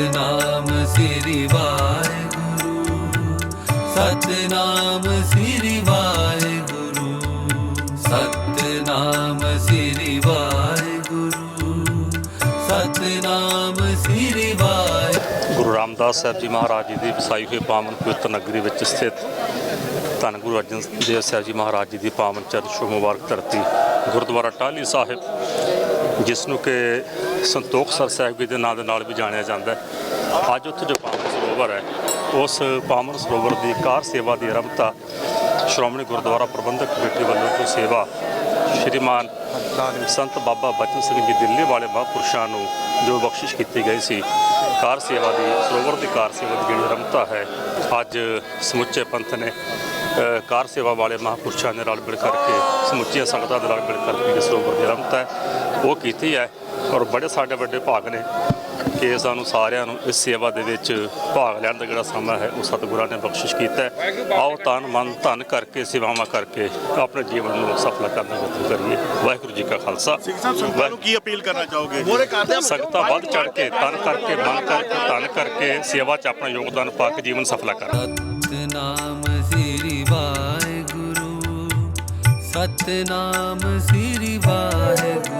ਸਤਨਾਮ ਸ੍ਰੀ ਵਾਹਿਗੁਰੂ, ਸਤਨਾਮ ਸ੍ਰੀ ਵਾਹਿਗੁਰੂ, ਸਤਨਾਮ ਸ੍ਰੀ ਵਾਹਿਗੁਰੂ, ਸਤਨਾਮ ਸ੍ਰੀ ਵਾਹਿਗੁਰੂ ਗੁਰੂ ਰਾਮਦਾਸ ਸਾਹਿਬ ਜੀ ਮਹਾਰਾਜ ਜੀ ਦੀ ਵਸਾਈ ਹੋਈ ਪਾਵਨ ਪਵਿੱਤਰ ਨਗਰੀ ਵਿੱਚ ਸਥਿਤ ਧੰਨ ਗੁਰੂ ਅਰਜਨ ਦੇਵ ਸਾਹਿਬ ਜੀ ਮਹਾਰਾਜ ਜੀ ਦੀ ਪਾਵਨ ਚਰਨ ਛੋਹ ਮੁਬਾਰਕ ਧਰਤੀ ਗੁਰਦੁਆਰਾ ਟਾਹਲੀ ਸਾਹਿਬ। ਜਿਸ ਨੂੰ ਕਿ ਸੰਤੋਖ ਸਰ ਸਾਹਿਬ ਜੀ ਦੇ ਨਾਂ ਦੇ ਨਾਲ ਵੀ ਜਾਣਿਆ ਜਾਂਦਾ ਹੈ। ਅੱਜ ਉੱਥੇ ਜੋ ਪਾਵਨ ਸਰੋਵਰ ਹੈ, ਉਸ ਪਾਵਨ ਸਰੋਵਰ ਦੀ ਕਾਰ ਸੇਵਾ ਦੀ ਆਰੰਭਤਾ ਸ਼੍ਰੋਮਣੀ ਗੁਰਦੁਆਰਾ ਪ੍ਰਬੰਧਕ ਕਮੇਟੀ ਵੱਲੋਂ ਜੋ ਸੇਵਾ ਸ਼੍ਰੀਮਾਨ ਸੰਤ ਬਾਬਾ ਬਚਨ ਸਿੰਘ ਜੀ ਦਿੱਲੀ ਵਾਲੇ ਮਹਾਂਪੁਰਸ਼ਾਂ ਨੂੰ ਜੋ ਬਖਸ਼ਿਸ਼ ਕੀਤੀ ਗਈ ਸੀ, ਕਾਰ ਸੇਵਾ ਦੀ, ਸਰੋਵਰ ਦੀ ਕਾਰ ਸੇਵਾ ਦੀ ਜਿਹੜੀ ਆਰੰਭਤਾ ਹੈ, ਅੱਜ ਸਮੁੱਚੇ ਪੰਥ ਨੇ ਕਾਰ ਸੇਵਾ ਵਾਲੇ ਮਹਾਂਪੁਰਸ਼ਾਂ ਦੇ ਨਾਲ ਮਿਲ ਕਰਕੇ ਸਮੁੱਚੀਆਂ ਸੰਗਤਾਂ ਦੇ ਨਾਲ ਮਿਲ ਕਰਕੇ ਇਸ ਸਰੋਵਰ ਦੀ ਆਰੰਭਤਾ ਹੈ ਉਹ ਕੀਤੀ ਹੈ ਔਰ ਬੜੇ ਸਾਡੇ ਵੱਡੇ ਭਾਗ ਨੇ ਕਿ ਸਾਨੂੰ ਸਾਰਿਆਂ ਨੂੰ ਇਸ ਸੇਵਾ ਦੇ ਵਿੱਚ ਭਾਗ ਲੈਣ ਦਾ ਜਿਹੜਾ ਸਮਾਂ ਹੈ ਉਹ ਸਤਿਗੁਰਾਂ ਨੇ ਬਖਸ਼ਿਸ਼ ਕੀਤਾ ਹੈ। ਆਓ ਤਨ ਮਨ ਧਨ ਕਰਕੇ ਸੇਵਾਵਾਂ ਕਰਕੇ ਆਪਣੇ ਜੀਵਨ ਨੂੰ ਸਫਲ ਕਰਨ ਦਾ ਯਤਨ ਕਰੀਏ। ਵਾਹਿਗੁਰੂ ਜੀ ਕਾ ਖਾਲਸਾ। ਸੰਗਤਾਂ ਨੂੰ ਕੀ ਅਪੀਲ ਕਰਨਾ ਚਾਹੋਗੇ? ਮੋਰੇ ਕਰਦੇ ਸੰਗਤਾਂ ਵੱਧ ਚੜ ਕੇ ਤਨ ਕਰਕੇ ਮਨ ਕਰਕੇ ਧਨ ਕਰਕੇ ਸੇਵਾ 'ਚ ਆਪਣਾ ਯੋਗਦਾਨ ਪਾ ਕੇ ਜੀਵਨ ਸਫਲਾ ਕਰਨ। ਸਤਨਾਮ ਸ੍ਰੀ ਵਾਹਿਗੁਰੂ ਸਤਨਾਮ ਸ੍ਰੀ ਵਾਹਿਗੁਰੂ।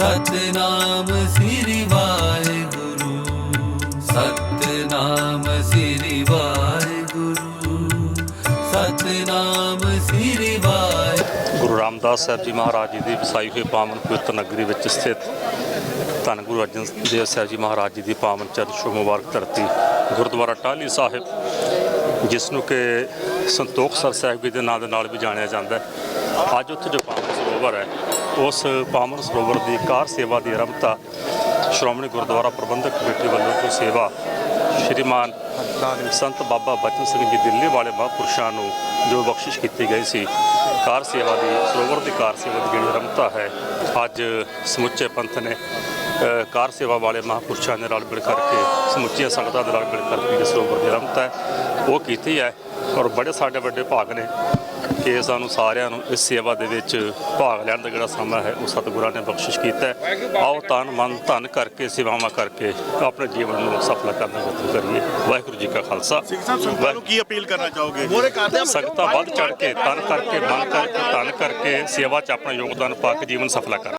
ਸਤਨਾਮ ਸ੍ਰੀ ਵਾਹਿਗੁਰੂ, ਸਤਨਾਮ ਸ੍ਰੀ ਵਾਹਿਗੁਰੂ, ਸਤਨਾਮ ਸ੍ਰੀ ਵਾਹਿਗੁਰੂ ਗੁਰੂ ਰਾਮਦਾਸ ਸਾਹਿਬ ਜੀ ਮਹਾਰਾਜ ਜੀ ਦੀ ਵਸਾਈ ਹੋਈ ਪਾਵਨ ਪਵਿੱਤਰ ਨਗਰੀ ਵਿੱਚ ਸਥਿਤ ਧੰਨ ਗੁਰੂ ਅਰਜਨ ਦੇਵ ਸਾਹਿਬ ਜੀ ਮਹਾਰਾਜ ਜੀ ਦੀ ਪਾਵਨ ਚਰਨ ਛੋਹ ਮੁਬਾਰਕ ਧਰਤੀ, ਗੁਰਦੁਆਰਾ ਟਾਹਲੀ ਸਾਹਿਬ, ਜਿਸ ਨੂੰ ਕਿ ਸੰਤੋਖ ਸਰ ਸਾਹਿਬ ਜੀ ਦੇ ਨਾਂ ਦੇ ਨਾਲ ਵੀ ਜਾਣਿਆ ਜਾਂਦਾ ਹੈ। ਅੱਜ ਉੱਥੇ ਜੋ ਸਰੋਵਰ ਹੈ। ਉਸ ਪਾਵਨ ਸਰੋਵਰ ਦੀ ਕਾਰ ਸੇਵਾ ਦੀ ਆਰੰਭਤਾ ਸ਼੍ਰੋਮਣੀ ਗੁਰਦੁਆਰਾ ਪ੍ਰਬੰਧਕ ਕਮੇਟੀ ਵੱਲੋਂ ਜੋ ਸੇਵਾ ਸ਼੍ਰੀਮਾਨ ਸੰਤ ਬਾਬਾ ਬਚਨ ਸਿੰਘ ਜੀ ਦਿੱਲੀ ਵਾਲੇ ਮਹਾਂਪੁਰਸ਼ਾਂ ਨੂੰ ਜੋ ਬਖਸ਼ਿਸ਼ ਕੀਤੀ ਗਈ ਸੀ, ਕਾਰ ਸੇਵਾ ਦੀ, ਸਰੋਵਰ ਦੀ ਕਾਰ ਸੇਵਾ ਦੀ ਜਿਹੜੀ ਆਰੰਭਤਾ ਹੈ, ਅੱਜ ਸਮੁੱਚੇ ਪੰਥ ਨੇ ਕਾਰ ਸੇਵਾ ਵਾਲੇ ਮਹਾਂਪੁਰਸ਼ਾਂ ਦੇ ਨਾਲ ਮਿਲ ਕਰਕੇ ਸਮੁੱਚੀਆਂ ਸੰਗਤਾਂ ਦੇ ਨਾਲ ਮਿਲ ਕਰਕੇ ਜਿਹੜੀ ਸਰੋਵਰ ਦੀ ਆਰੰਭਤਾ ਹੈ, ਉਹ ਕੀਤੀ ਹੈ ਔਰ ਬੜੇ ਸਾਡੇ ਵੱਡੇ ਭਾਗ ਨੇ ਕਿ ਸਾਨੂੰ ਸਾਰਿਆਂ ਨੂੰ ਇਸ ਸੇਵਾ ਦੇ ਵਿੱਚ ਭਾਗ ਲੈਣ ਦਾ ਜਿਹੜਾ ਸਮਾਂ ਹੈ ਉਹ ਸਤਿਗੁਰਾਂ ਨੇ ਬਖਸ਼ਿਸ਼ ਕੀਤਾ ਹੈ। ਆਓ ਤਨ ਮਨ ਧਨ ਕਰਕੇ ਸੇਵਾਵਾਂ ਕਰਕੇ ਆਪਣੇ ਜੀਵਨ ਨੂੰ ਸਫਲ ਕਰਨ ਦਾ ਯਤਨ ਕਰੀਏ। ਵਾਹਿਗੁਰੂ ਜੀ ਕਾ ਖਾਲਸਾ। ਸੰਗਤਾਂ ਨੂੰ ਕੀ ਅਪੀਲ ਕਰਨਾ ਚਾਹੋਗੇ? ਮੋਰੇ ਕਰਦੇ ਸੰਗਤਾਂ ਵੱਧ ਚੜ ਕੇ ਤਨ ਕਰਕੇ ਮਨ ਕਰਕੇ ਧਨ ਕਰਕੇ ਸੇਵਾ 'ਚ ਆਪਣਾ ਯੋਗਦਾਨ ਪਾ ਕੇ ਜੀਵਨ ਸਫਲਾ ਕਰਨ।